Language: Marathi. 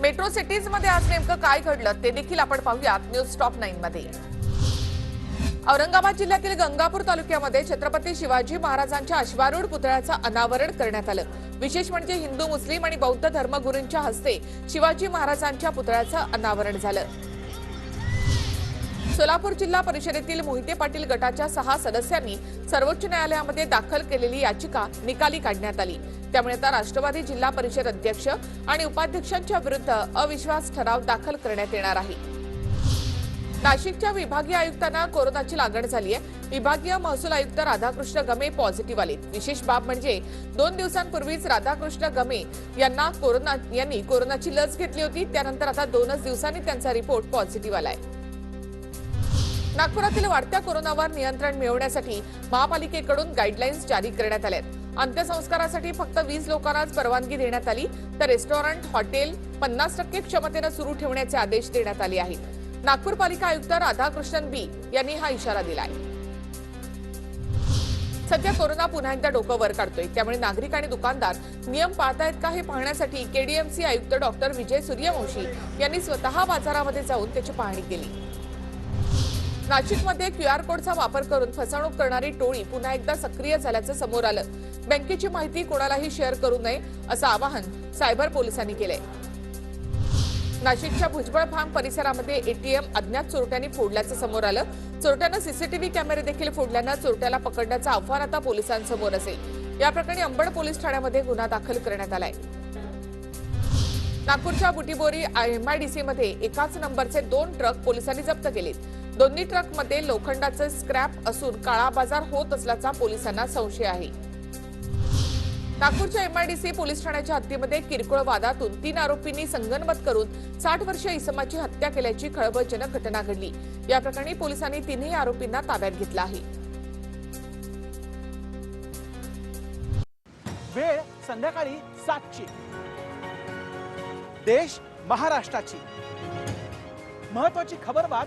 मेट्रो सिटीजमध्ये आज नेमकं काय घडलं ते देखील आपण पाहूयात. न्यूज टॉप नाईन मध्ये. औरंगाबाद जिल्ह्यातील गंगापूर तालुक्यामध्ये छत्रपती शिवाजी महाराजांच्या अश्वारूढ पुतळ्याचं अनावरण करण्यात आलं. विशेष म्हणजे हिंदू मुस्लिम आणि बौद्ध धर्मगुरूंच्या हस्ते शिवाजी महाराजांच्या पुतळ्याचं अनावरण झालं. सोलापूर जिल्हा परिषदेतील मोहिते पाटील गटाच्या सहा सदस्यांनी सर्वोच्च न्यायालयामध्ये दाखल केलेली याचिका निकाली काढण्यात आली. त्यामुळे आता राष्ट्रवादी जिल्हा परिषद अध्यक्ष आणि उपाध्यक्षांच्या विरुद्ध अविश्वास ठराव दाखल करण्यात येणार आहे. नाशिकच्या विभागीय आयुक्तांना कोरोनाची लागण झाली आहे विभागीय महसूल आयुक्त राधाकृष्ण गमे पॉझिटिव्ह आले विशेष बाब म्हणजे दोन दिवसांपूर्वीच राधाकृष्ण गमे यांना कोरोना यांनी कोरोनाची लस घेतली होती. त्यानंतर आता दोनच दिवसांनी त्यांचा रिपोर्ट पॉझिटिव्ह आलाय. नागपुरातील वाढत्या कोरोनावर नियंत्रण मिळवण्यासाठी महापालिकेकडून गाईडलाईन्स जारी करण्यात आल्या अंत्यसंस्कारासाठी फक्त वीस लोकांनाच परवानगी देण्यात आली तर रेस्टॉरंट हॉटेल पन्नास टक्के क्षमतेनं सुरू ठेवण्याचे आदेश देण्यात आले आहेत. नागपूर पालिका आयुक्त राधाकृष्णन बी यांनी हा इशारा दिला आहे सध्या कोरोना पुन्हा एकदा डोकं वर काढतोय. त्यामुळे नागरिक आणि दुकानदार नियम पाळतायत का हे पाहण्यासाठी केडीएमसी आयुक्त डॉक्टर विजय सूर्यवंशी यांनी स्वतः बाजारामध्ये जाऊन त्याची पाहणी केली. नाशिकमध्ये क्यू आर कोडचा वापर करून फसवणूक करणारी टोळी पुन्हा एकदा सक्रिय झाल्याचं समोर आलं. बँकेची माहिती कोणालाही शेअर करू नये असं आवाहन सायबर पोलिसांनी केलंय. नाशिकच्या भुजबळ फार्म परिसरामध्ये एटीएम अज्ञात चोरट्यांनी फोडल्याचं समोर आलं. चोरट्यानं सीसीटीव्ही कॅमेरे देखील फोडल्यानं चोरट्याला पकडण्याचं आव्हान आता पोलिसांसमोर असेल. या प्रकरणी अंबड पोलीस ठाण्यामध्ये गुन्हा दाखल करण्यात आलाय. नागपूरच्या बुटीबोरी एमआयडीसी मध्ये एकाच नंबरचे दोन ट्रक पोलिसांनी जप्त केलेत. दोन्ही ट्रकमध्ये लोखंडाचे स्क्रॅप असून काळा बाजार होत असल्याचा पोलिसांना संशय आहे. नागपूरच्या एमआयडीसी पोलीस ठाण्याच्या हत्येमध्ये किरकोळ वादातून तीन आरोपींनी संगनमत करून साठ वर्षीय इसमाची हत्या केल्याची खळबळजनक घटना घडली. या प्रकरणी पोलिसांनी तिन्ही आरोपींना ताब्यात घेतलं आहे. वेळ संध्याकाळी सातची. देश महाराष्ट्राची. महत्वाची खबरबात